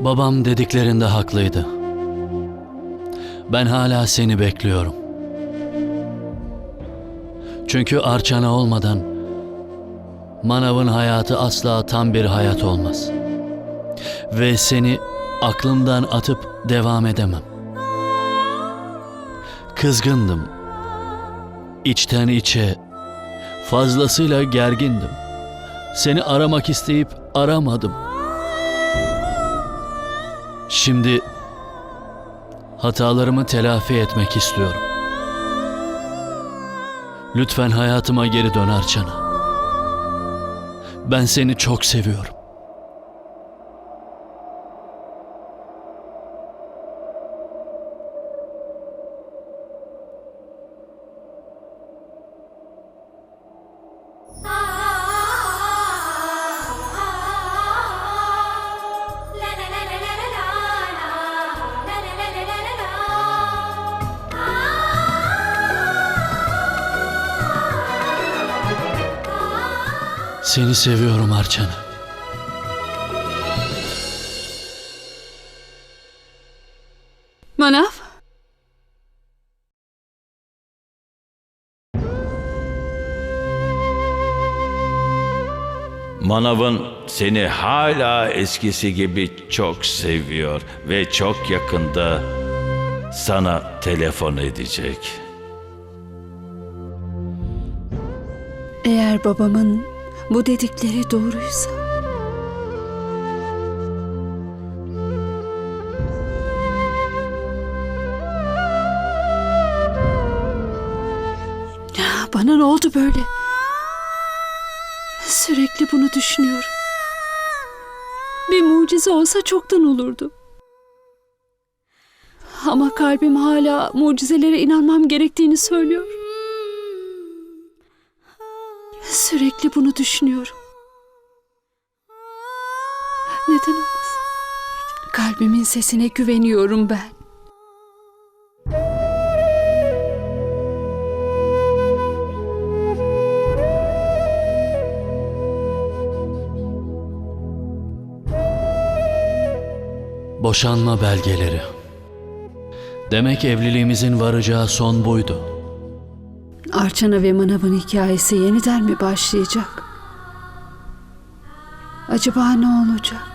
Babam dediklerinde haklıydı. Ben hala seni bekliyorum. Çünkü Arçana olmadan Manav'ın hayatı asla tam bir hayat olmaz. Ve seni aklımdan atıp devam edemem. Kızgındım. İçten içe fazlasıyla gergindim. Seni aramak isteyip aramadım. Şimdi hatalarımı telafi etmek istiyorum. Lütfen hayatıma geri dön Arçana. Ben seni çok seviyorum. Seni seviyorum Arçana. Manav, Manav'ın seni hala eskisi gibi çok seviyor ve çok yakında sana telefon edecek. eğer babamın bu dedikleri doğruysa... Bana ne oldu böyle? Sürekli bunu düşünüyorum. Bir mucize olsa çoktan olurdu. Ama kalbim hala mucizelere inanmam gerektiğini söylüyor. Sürekli bunu düşünüyorum. Neden olmasın? Kalbimin sesine güveniyorum ben. Boşanma belgeleri. Demek evliliğimizin varacağı son buydu. Arçana ve Manav'ın hikayesi yeniden mi başlayacak? Acaba ne olacak?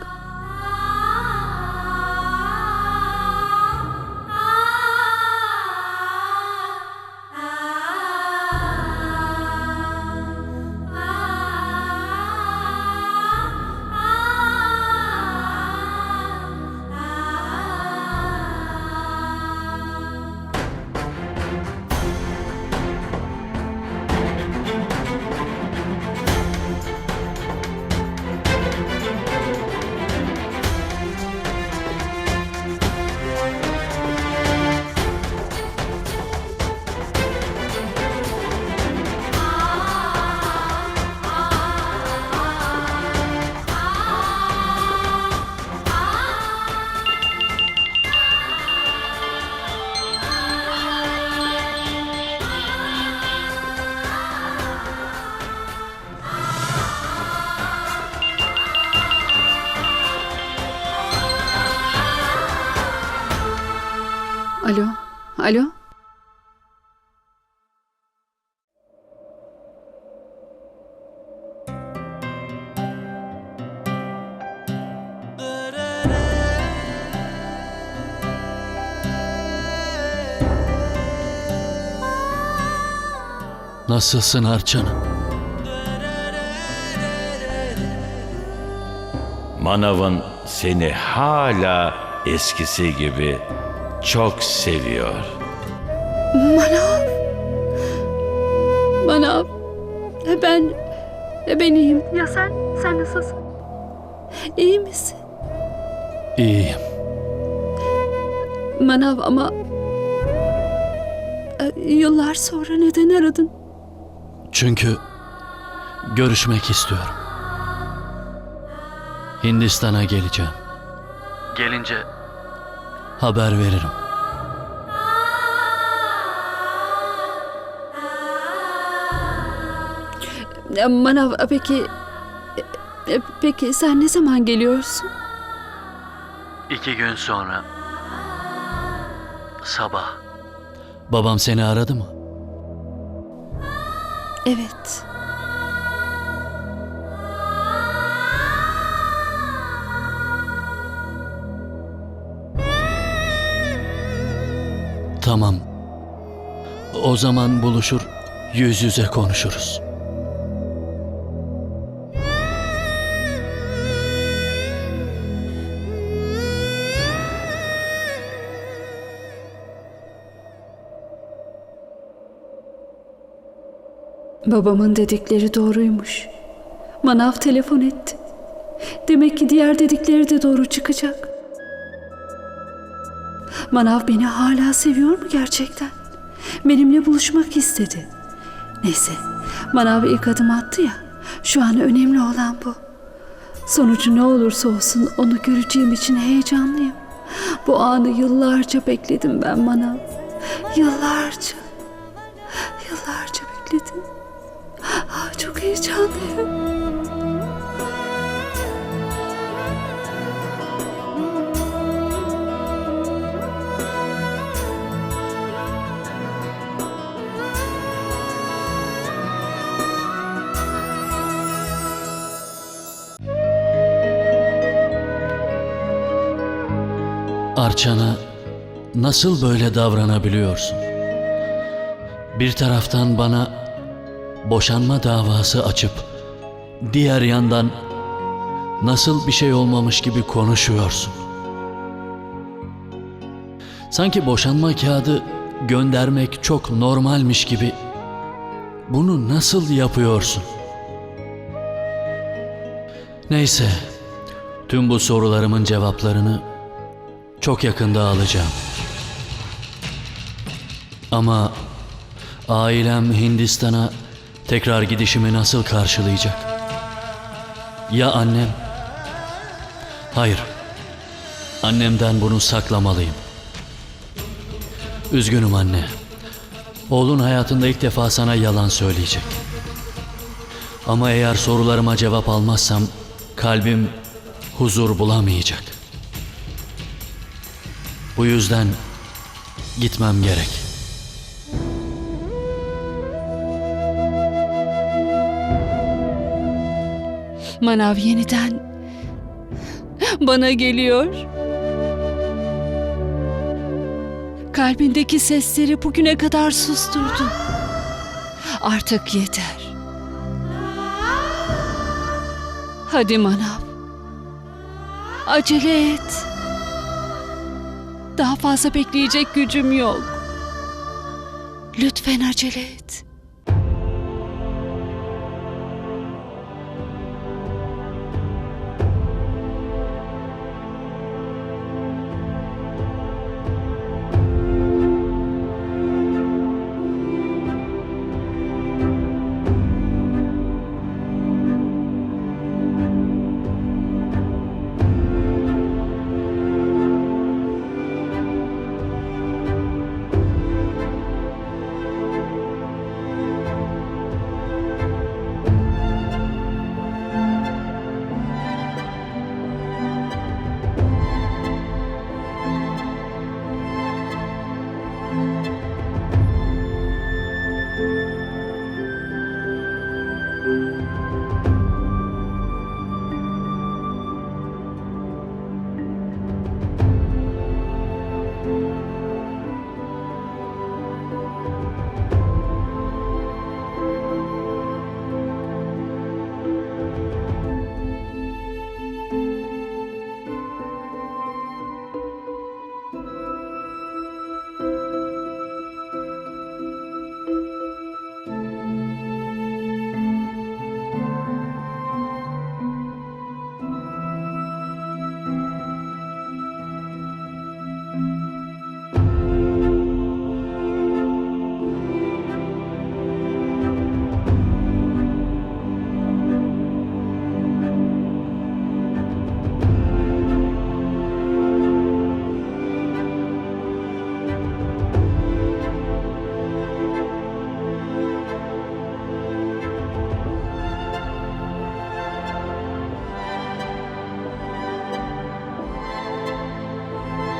Alo, alo. Nasılsın Arçana? Manav'ın seni hala eskisi gibi çok seviyor. Manav. Manav. E Ben, e ben iyiyim. Ya sen, sen nasılsın? İyi misin? İyiyim. Manav ama... e, Yıllar sonra neden aradın? Çünkü görüşmek istiyorum. Hindistan'a geleceğim. Gelince haber veririm. Manav peki... e, Peki sen ne zaman geliyorsun? İki gün sonra sabah babam seni aradı mı? Evet. Tamam. O zaman buluşur, yüz yüze konuşuruz. Babamın dedikleri doğruymuş. Manav telefon etti. Demek ki diğer dedikleri de doğru çıkacak. Manav beni hala seviyor mu gerçekten? Benimle buluşmak istedi. Neyse, Manav ilk adım attı ya. Şu an önemli olan bu. Sonucu ne olursa olsun onu göreceğim için heyecanlıyım. Bu anı yıllarca bekledim ben Manav. Yıllarca. Yıllarca bekledim. Ah, çok heyecanlıyım. Arçana nasıl böyle davranabiliyorsun? Bir taraftan bana boşanma davası açıp diğer yandan nasıl bir şey olmamış gibi konuşuyorsun? Sanki boşanma kağıdı göndermek çok normalmiş gibi bunu nasıl yapıyorsun? Neyse, tüm bu sorularımın cevaplarını çok yakında alacağım. Ama ailem Hindistan'a tekrar gidişimi nasıl karşılayacak? Ya annem? Hayır. Annemden bunu saklamalıyım. Üzgünüm anne. Oğlun hayatında ilk defa sana yalan söyleyecek. Ama eğer sorularıma cevap almazsam kalbim huzur bulamayacak. Bu yüzden gitmem gerek. Manav yeniden bana geliyor. Kalbindeki sesleri bugüne kadar susturdu. Artık yeter. Hadi Manav. Acele et. Daha fazla bekleyecek gücüm yok. Lütfen acele et.